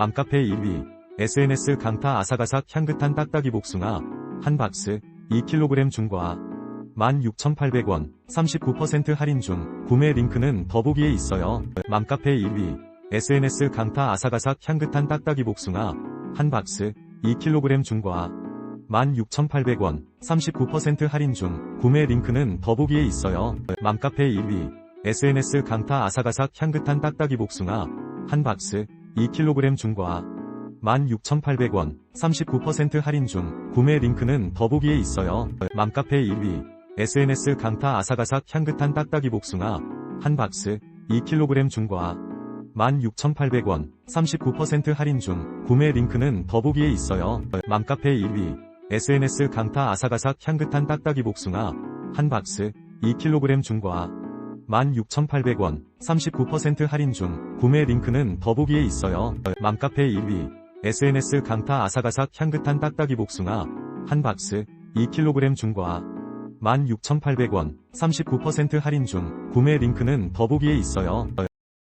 맘카페 1위 SNS 강타 아삭아삭 향긋한 딱딱이 복숭아 한 박스 2kg 중과 16,800원 39% 할인 중 구매 링크는 더보기에 있어요. 맘카페 1위 SNS 강타 아삭아삭 향긋한 딱딱이 복숭아 한 박스 2kg 중과 16,800원 39% 할인 중 구매 링크는 더보기에 있어요. 맘카페 1위 SNS 강타 아삭아삭 향긋한 딱딱이 복숭아 한 박스 2kg 중과 16,800원 39% 할인 중 구매 링크는 더보기에 있어요. 맘카페 1위 SNS 강타 아삭아삭 향긋한 딱딱이 복숭아 한 박스 2kg 중과 16,800원 39% 할인 중 구매 링크는 더보기에 있어요. 맘카페 1위 SNS 강타 아삭아삭 향긋한 딱딱이 복숭아 한 박스 2kg 중과 16,800원 39% 할인 중 구매 링크는 더보기에 있어요. 맘카페 1위 SNS 강타 아삭아삭 향긋한 딱딱이 복숭아 한 박스 2kg 중과 16,800원 39% 할인 중 구매 링크는 더보기에 있어요.